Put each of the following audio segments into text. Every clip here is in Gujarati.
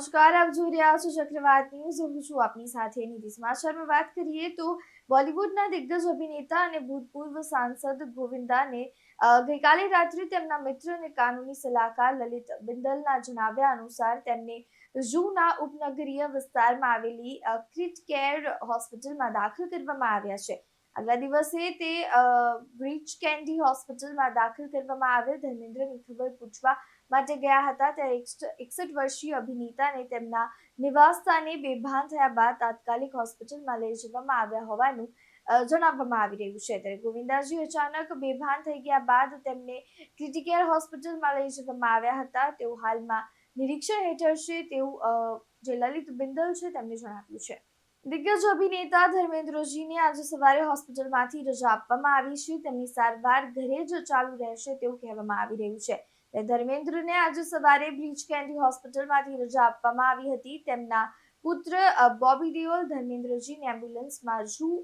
નમસ્કાર આપ જોઈ રહ્યા છો ચક્રવાત ન્યૂઝ. હું છું આપની સાથે નીતિ સમાચારમાં વાત કરીએ તો બોલિવૂડના દિગ્ગજ અભિનેતા અને ભૂતપૂર્વ સાંસદ ગોવિંદાને ગઈકાલે રાત્રે તેમના મિત્ર અને કાનૂની સલાહકાર લલિત બિંદલના જણાવ્યા અનુસાર તેમને ઝૂના ઉપનગરીય વિસ્તારમાં આવેલી ક્રિટ કેર હોસ્પિટલમાં દાખલ કરવામાં આવ્યા છે. આગલા દિવસે તે અ, બ્રીચ કેન્ડી હોસ્પિટલમાં દાખલ કરવામાં આવેલ ધર્મેન્દ્રની ખબર પૂછવા માટે ગયા હતા. ત્યારે એકસઠ વર્ષીય અભિનેતાને તેમના નિવાસસ્થાને બેભાન થયા બાદ તાત્કાલિક હોસ્પિટલમાં લઈ જવામાં આવ્યા હોવાનું જણાવવામાં આવી રહ્યું છે. ત્યારે ગોવિંદાજી અચાનક બેભાન થઈ ગયા બાદ તેમને ક્રિટિકેર હોસ્પિટલમાં લઈ જવામાં આવ્યા હતા. તેઓ હાલમાં નિરીક્ષણ હેઠળ છે. તેવું જે લલિત બિંદલ છે તેમણે જણાવ્યું છે. દિગ્ગજ અભિનેતા ધર્મેન્દ્રજીને આજે સવારે હોસ્પિટલમાંથી રજા આપવામાં આવી છે. તેમની સારવાર ઘરે જ ચાલુ રહેશે તેવું કહેવામાં આવી રહ્યું છે. ત્યારે ધર્મેન્દ્રને આજે સવારે બ્રીચ કેન્ડી હોસ્પિટલમાંથી રજા આપવામાં આવી હતી તેમના પુત્ર બોબી દેઓલ ધર્મેન્દ્રજીને એમ્બ્યુલન્સમાં ઝૂ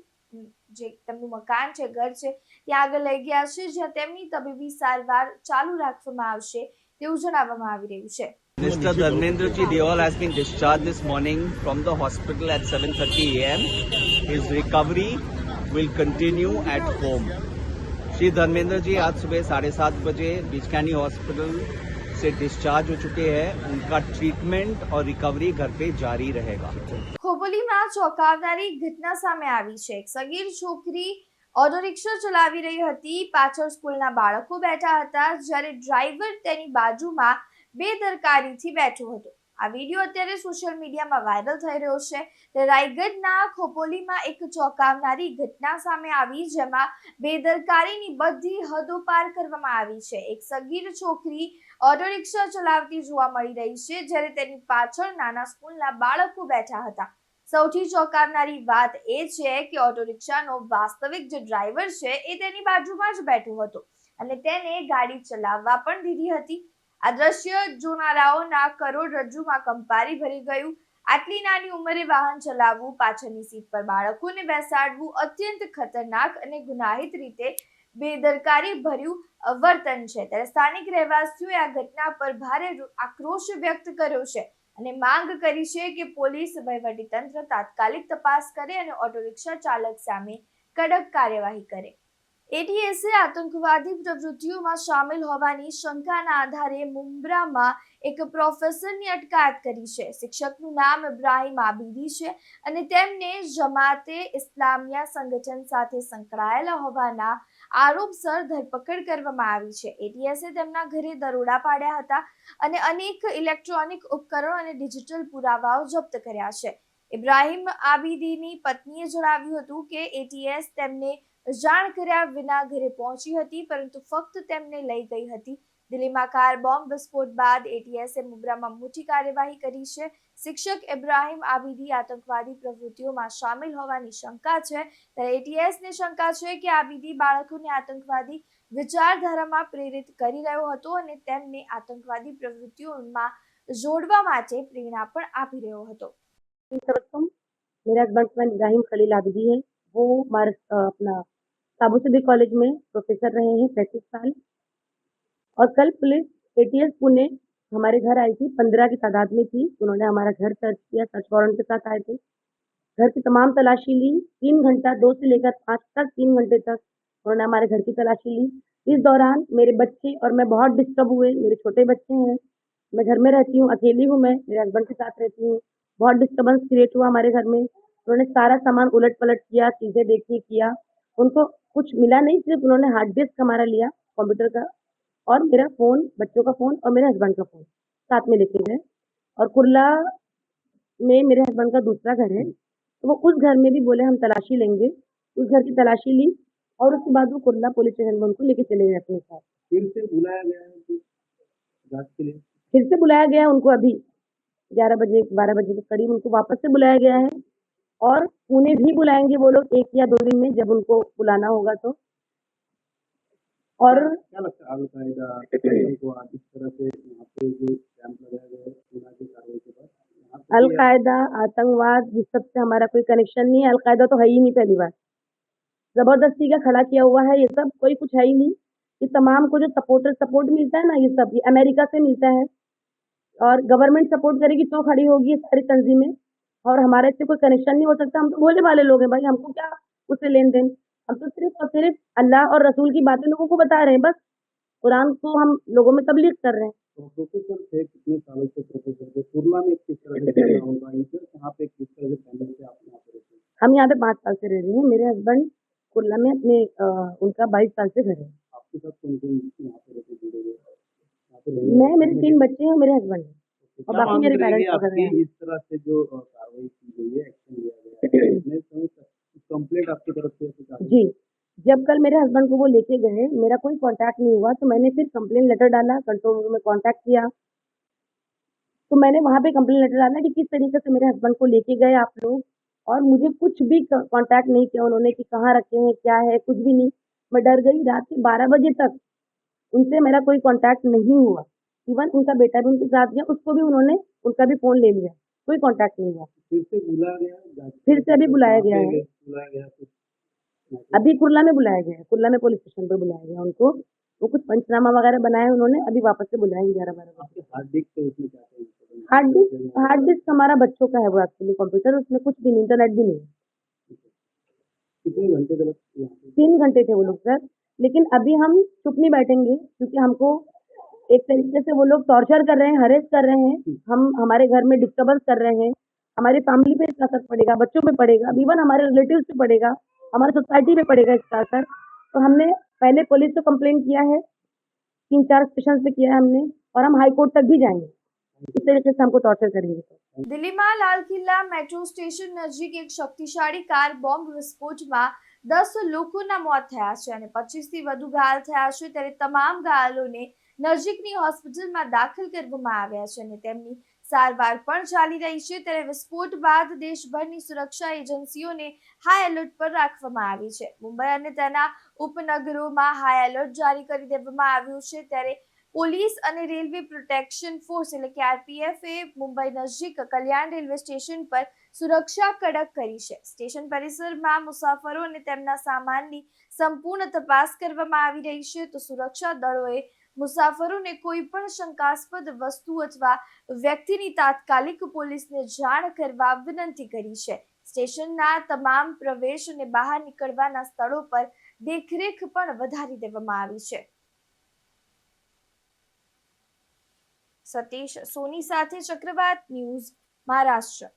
જે તેમનું મકાન છે, ઘર છે, ત્યાં આગળ લઈ ગયા છે, જ્યાં તેમની તબીબી સારવાર ચાલુ રાખવામાં આવશે તેવું જણાવવામાં આવી રહ્યું છે Mr. Dharmendra Ji Deol has been discharged this morning from the hospital at 7:30 a.m. His recovery will continue at home. Shri Dharmendra ji आज सुबह साढ़े सात बजे बीचकानी हॉस्पिटल से डिस्चार्ज हो चुके हैं उनका ट्रीटमेंट और रिकवरी घर पे जारी रहेगा ખોબલીમાં ચોંકાવનારી ઘટના સામે આવી છે એક સગીર છોકરી ઓટો રિક્ષા ચલાવી રહી હતી પાછળ સ્કૂલના બાળકો બેઠા હતા જ્યારે ડ્રાઈવર તેની બાજુમાં બેદરકારીથી બેઠો હતો આ વીડિયો અત્યારે સોશિયલ મીડિયામાં વાયરલ થઈ રહ્યો છે. તે રાયગઢના ખોપોલીમાં એક ચોંકાવનારી ઘટના સામે આવી, જેમાં બેદરકારીની બધી હદો પાર કરવામાં આવી છે. એક સગીર છોકરી ઓટો રિક્ષા ચલાવતી જોવા મળી રહી છે, જ્યારે તેની પાછળ નાના સ્કૂલના બાળકો બેઠા હતા. સૌથી ચોંકાવનારી વાત એ છે કે ઓટો રિક્ષાનો વાસ્તવિક જે ડ્રાઈવર છે એ તેની બાજુમાં જ બેઠો હતો અને તેને ગાડી ચલાવવા પણ દીધી હતી. આ દ્રશ્ય જોનારાઓના કરોડરજ્જુમાં કંપારી ભરી ગયું. આટલી નાની ઉંમરે વાહન ચલાવવું, પાછળની સીટ પર બાળકોને બેસાડવું અત્યંત ખતરનાક અને ગુનાહિત રીતે બેદરકારી ભર્યું વર્તન છે. ત્યારે સ્થાનિક રહેવાસીઓએ આ ઘટના પર ભારે આક્રોશ વ્યક્ત કર્યો છે અને માંગ કરી છે કે પોલીસ વહીવટીતંત્ર તાત્કાલિક તપાસ કરે અને ઓટો રિક્ષા ચાલક સામે કડક કાર્યવાહી કરે. એટીએસે આતંકવાદી પ્રવૃત્તિઓમાં સામેલ હોવાની શંકાના આધારે મુંબ્રામાં એક પ્રોફેસરની અટકાયત કરી છે. શિક્ષકનું નામ ઇબ્રાહિમ આબીદી છે અને તેમને જમાતે ઇસ્લામિયા સંગઠન સાથે સંકળાયેલા હોવાના આરોપસર ધરપકડ કરવામાં આવી છે. એટીએસે તેમના ઘરે દરોડા પાડ્યા હતા અને અનેક ઇલેક્ટ્રોનિક ઉપકરણો અને ડિજિટલ પુરાવાઓ જપ્ત કર્યા છે. ઇબ્રાહિમ આબીદીની પત્નીએ જણાવ્યું હતું કે એટીએસ તેમને જાણ કર્યા વિના ઘરે પહોંચી હતી પરંતુ ફક્ત તેમને લઈ ગઈ હતી દિલ્હીમાં કાર બોમ્બ વિસ્ફોટ બાદ એટીએસે મુબ્રામાં મોટી કાર્યવાહી કરી છે શિક્ષક ઇબ્રાહિમ આબીદી આતંકવાદી પ્રવૃત્તિઓમાં સામેલ હોવાની શંકા છે ત્યારે એટીએસને શંકા છે કે આબીદી બાળકોને આતંકવાદી વિચારધારામાં પ્રેરિત કરી રહ્યો હતો અને તેમને આતંકવાદી પ્રવૃત્તિઓમાં જોડવા માટે પ્રેરણા પણ આપી રહ્યો હતો सर्वप्रथम मेरा हस्बैंड का नाम इब्राहिम खलील आबिदी है वो हमारे अ, अपना काबू सिद्दीक कॉलेज में प्रोफेसर रहे हैं, पैंतीस साल। और कल पुलिस एटीएस पुणे हमारे घर आई थी, पंद्रह की तादाद में थी। उन्होंने हमारा घर सर्च किया सर्च वारंट के साथ आए थे। घर की तमाम तलाशी ली, तीन घंटा, दो से लेकर पाँच तक तीन घंटे तक उन्होंने हमारे घर की तलाशी ली। इस दौरान मेरे बच्चे और मैं बहुत डिस्टर्ब हुए, मेरे छोटे बच्चे हैं। मैं घर में रहती हूँ, अकेली हूँ मैं, मेरे हस्बैंड के साथ रहती हूँ। बहुत डिस्टर्बेंस क्रिएट हुआ हमारे घर में। उन्होंने सारा सामान उलट पलट किया, चीज़ें देखी, किया। उनको कुछ मिला नहीं सिर्फ़ उन्होंने हार्ड डिस्क हमारा लिया कंप्यूटर का और मेरा फ़ोन बच्चों का फ़ोन और मेरे हस्बैंड का फ़ोन साथ में लेके गए। और कुर्ला में मेरे हस्बैंड का दूसरा घर है तो वो उस घर में भी बोले हम तलाशी लेंगे। उस घर की तलाशी ली और उसके बाद वो कुर्ला पुलिस स्टेशन में उनको लेके चले गए अपने साथ। फिर से बुलाया गया के लिए? फिर से बुलाया गया उनको अभी ग्यारह बजे बारह बजे के करीब उनको वापस से बुलाया गया है। और पुणे भी बुलाएँगे वो लोग एक या दो दिन में जब उनको बुलाना होगा तो। और क्या लगता है अलकायदा को आज इस तरह से यहाँ पे जो कैंप लगाया गया है की कार्रवाई के बाद अलकायदा आतंकवाद इस सबसे हमारा कोई कनेक्शन नहीं है। अलकायदा तो है ही नहीं पहली बार। ज़बरदस्ती का खड़ा किया हुआ है ये सब कोई कुछ है ही नहीं। ये तमाम को जो सपोर्टर सपोर्ट मिलता है ना ये सब ये अमेरिका से मिलता है। और गवर्नमेंट सपोर्ट करेगी तो खड़ी होगी ये सारी तंजीमें। और हमारे से कोई कनेक्शन नहीं हो सकता। हम तो भोले वाले लोग हैं भाई हमको क्या उससे लेन देन हम तो सिर्फ़ और सिर्फ़ अल्लाह और रसूल की बातें लोगों को बता रहे हैं बस। कुरान को हम लोगों में तबलीग कर रहे हैं। तो प्रोफेसर थे कितने सालों से प्रोफेसर थे? कुरला में किस तरह से चल रहा होगा इधर यहाँ पे किस तरह से पहले से आप यहाँ पे हम यहाँ पे पाँच साल से रह रहे हैं। मेरे हस्बैंड कुरला में अपने उनका बाईस साल से घर है। आपके साथ कौन कौन यहाँ पे मैं मेरे तीन बच्चे हैं और मेरे हस्बैंड और बाकी मेरे वगैरह हैं। इस तरह से जो जी। जब कल मेरे हस्बैंड को वो लेके गए, मेरा कोई कांटेक्ट नहीं हुआ तो मैंने फिर कंप्लेन लेटर डाला कंट्रोल रूम में कांटेक्ट किया। तो मैंने वहाँ पे कंप्लेन लेटर डाला कि किस तरीके से मेरे हस्बैंड को लेके गए आप लोग, और मुझे कुछ भी कांटेक्ट नहीं किया उन्होंने कि कहाँ रखे हैं, क्या है, कुछ भी नहीं। मैं डर गई रात के बारह बजे तक, उनसे मेरा कोई कांटेक्ट नहीं हुआ। इवन उनका बेटा भी उनके साथ गया, उसको भी उन्होंने, उनका भी फ़ोन ले लिया, कोई कांटेक्ट नहीं हुआ। फिर से बुलाया गया फिर से अभी बुलाया गया है। बुलाया गया अभी कुरला में बुलाया गया है कुर्ला में पुलिस स्टेशन पे बुलाया गया उनको। वो कुछ पंचनामा वगैरह बनाए उन्होंने अभी वापस से बुलाएँगे ग्यारह बारह बजे हार्ड डिस्क उसमें क्या? हार्ड डिस्क हार्ड डिस्क हमारा बच्चों का है वो एक्चुअली कंप्यूटर उसमें कुछ भी नहीं इंटरनेट भी नहीं है। कितने घंटे तीन घंटे थे वो लोग सर लेकिन अभी हम चुप नहीं बैठेंगे क्योंकि हमको एक तरीके से वो लोग टॉर्चर कर रहे हैं हरेस कर रहे हैं। हम हमारे घर में डिस्टर्बेंस कर रहे हैं। हमारी फैमिली पे इसका असर पड़ेगा बच्चों पे पड़ेगा इवन हमारे रिलेटिव्स पे पड़ेगा हमारे सोसाइटी पे पड़ेगा इसका असर तो हमने पहले पुलिस को कंप्लेंट किया है तीन चार स्टेशन पे किया है हमने और हम हाई कोर्ट तक भी जाएंगे इस तरीके से हमको टॉर्चर करेंगे सर દિલ્હીમાં લાલ કિલ્લા મેટ્રો સ્ટેશન નજીક એક શક્તિશાળી કાર બોમ્બ વિસ્ફોટમાં દસ લોકોના મોત થયા છે અને પચીસથી વધુ ઘાયલ થયા છે ત્યારે તમામ ઘાયલોને નજીકની હોસ્પિટલમાં દાખલ કરવામાં આવ્યા છે અને તેમની સારવાર પણ ચાલી રહી છે. ત્યારે વિસ્ફોટ બાદ દેશભરની સુરક્ષા એજન્સીઓને હાઈ એલર્ટ પર રાખવામાં આવી છે. મુંબઈ અને તેના ઉપનગરોમાં હાઈ એલર્ટ જારી કરી દેવામાં આવ્યું છે. ત્યારે પોલીસ અને રેલવે પ્રોટેક્શન ફોર્સ એટલે કે આરપીએફ એ મુંબઈ નજીક કલ્યાણ રેલવે સ્ટેશન પર સુરક્ષા કડક કરી છે. સ્ટેશન પરિસરમાં મુસાફરો અને તેમના સામાનની સંપૂર્ણ તપાસ કરવામાં આવી રહી છે. તો સુરક્ષા દળોએ મુસાફરોને કોઈ પણ શંકાસ્પદ વસ્તુ અથવા વ્યક્તિની તાત્કાલિક પોલીસને જાણ કરવા વિનંતી કરી છે. સ્ટેશનના તમામ પ્રવેશ અને બહાર નીકળવાના સ્થળો પર દેખરેખ પણ વધારી દેવામાં આવી છે. સતીશ સોની સાથે ચક્રવાત ન્યૂઝ મહારાષ્ટ્ર.